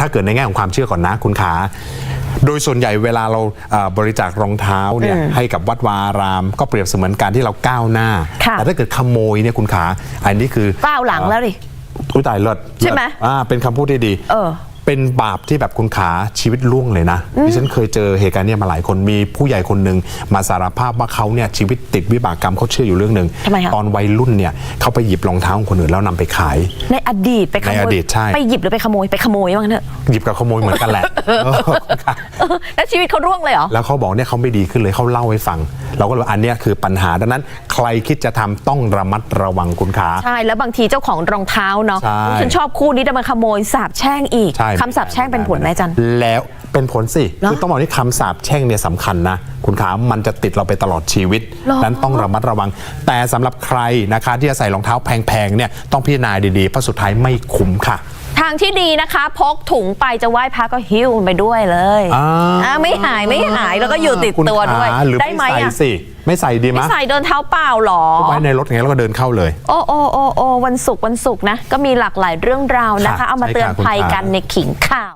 ถ้าเกิดในแง่ของความเชื่อก่อนนะคุณขา โดยส่วนใหญ่เวลาเราเอ่อบริจาครองเท้าเนี่ยให้กับวัดวาอาราม ก็เปรียบเสมือนการที่เราก้าวหน้าค่ะแต่ถ้าเกิดขโมยเนี่ยคุณขา อันนี้คือก้าวหลังแล้วดิอุ้ยตายเลิศใช่ไหมเลิศอ่าเป็นคำพูดที่ดี เออ เป็นบาปที่แบบคุณขาชีวิตล่วงเลยนะดิฉันเคยเจอเหตุการณ์เนี้มาหลายคนมีผู้ใหญ่คนหนึ่งมาสารภาพว่าเขาเนี่ยชีวิตติดวิบากกรรมเขาเชื่ออยู่เรื่องหนึ่งทำไมคะตอนวัยรุ่นเนี่ยเขาไปหยิบรองเท้าของคนอื่นแล้วนำไปขาย ในอดีตไปขโมในยอดีตใช่ ไปหยิบหรือไปขโมยไปขโมยบ้างเถอะ หยิบกับขโมยเหมือนกันแหละเออคุณขา เออแล้วชีวิตเขาร่วงเลยเหรอ แล้วเขาบอกเนี่ยเขาไม่ดีขึ้นเลยเขาเล่าให้ฟัง เราก็เลยว่าอันเนี้ยคือปัญหาดังนั้น ใครคิดจะทำต้องระมัดระวังคุณขา ใช่ แล้วบางทีเจ้าของรองเท้าเนาะใช่ ฉันชอบคู่นี้แต่มันขโมยสาบแช่งอีกใช่คำสาบแช่งเป็นผลไหมอาจัน แล้วเป็นผลสิ เหรอคือต้องบอกนี่คำสาปแช่งเนี่ยสำคัญนะ คุณขามันจะติดเราไปตลอดชีวิตเหรอ นั้นต้องระมัดระวัง แต่สำหรับใครนะคะ ที่จะใส่รองเท้าแพงๆเนี่ยต้องพิจารณาดีๆเพราะสุดท้ายไม่คุ้มค่ะทางที่ดีนะคะ พกถุงไปจะไหว้พระก็หิ้วมันไปด้วยเลยอ่า อ่าไม่หายไม่หายแล้วก็อยู่ติดคุณตัวด้วย ขาหรือได้ไหมไม่ใส่อะสิ ไม่ใส่ดีไม่มะใส่เดินเท้าเปล่าเหรอ ไว้ในรถไงแล้วก็เดินเข้าเลย โอ้โอ้โอ้โอ้วันศุกร์วันศุกร์นะ ก็มีหลากหลายเรื่องราวนะคะค่ะเอามาเตือนใช่ค่ะคุณภัยขากักันในขิงข่าว